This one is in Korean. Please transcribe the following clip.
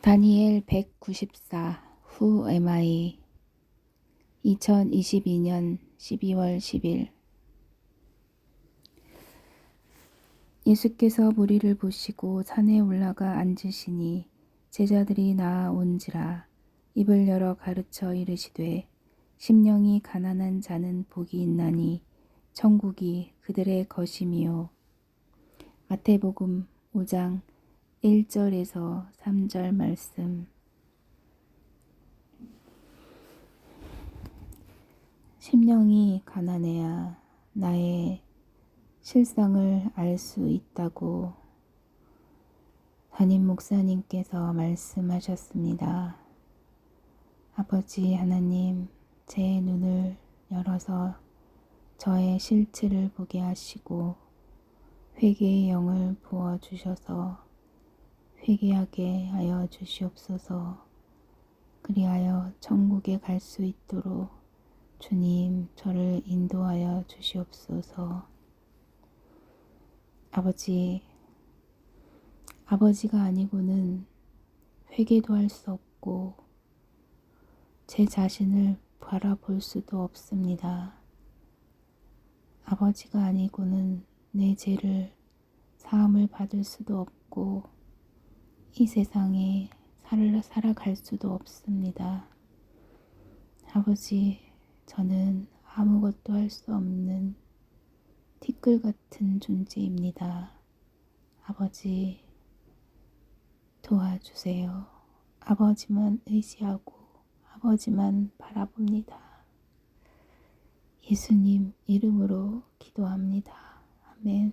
다니엘 194후 MI 2022년 12월 10일. 예수께서 무리를 보시고 산에 올라가 앉으시니 제자들이 나아온지라 입을 열어 가르쳐 이르시되 심령이 가난한 자는 복이 있나니 천국이 그들의 것임이요. 마태복음 5장 1절에서 3절 말씀 심령이 가난해야 나의 실상을 알 수 있다고 담임 목사님께서 말씀하셨습니다. 아버지 하나님, 제 눈을 열어서 저의 실체를 보게 하시고 회개의 영을 부어 주셔서 회개하게 하여 주시옵소서. 그리하여 천국에 갈 수 있도록 주님 저를 인도하여 주시옵소서. 아버지, 아버지가 아니고는 회개도 할 수 없고 제 자신을 바라볼 수도 없습니다. 아버지가 아니고는 내 죄를 사함을 받을 수도 없고 이 세상에 살, 살아갈 수도 없습니다. 아버지, 저는 아무것도 할 수 없는 티끌 같은 존재입니다. 아버지, 도와주세요. 아버지만 의지하고 아버지만 바라봅니다. 예수님 이름으로 기도합니다. 아멘.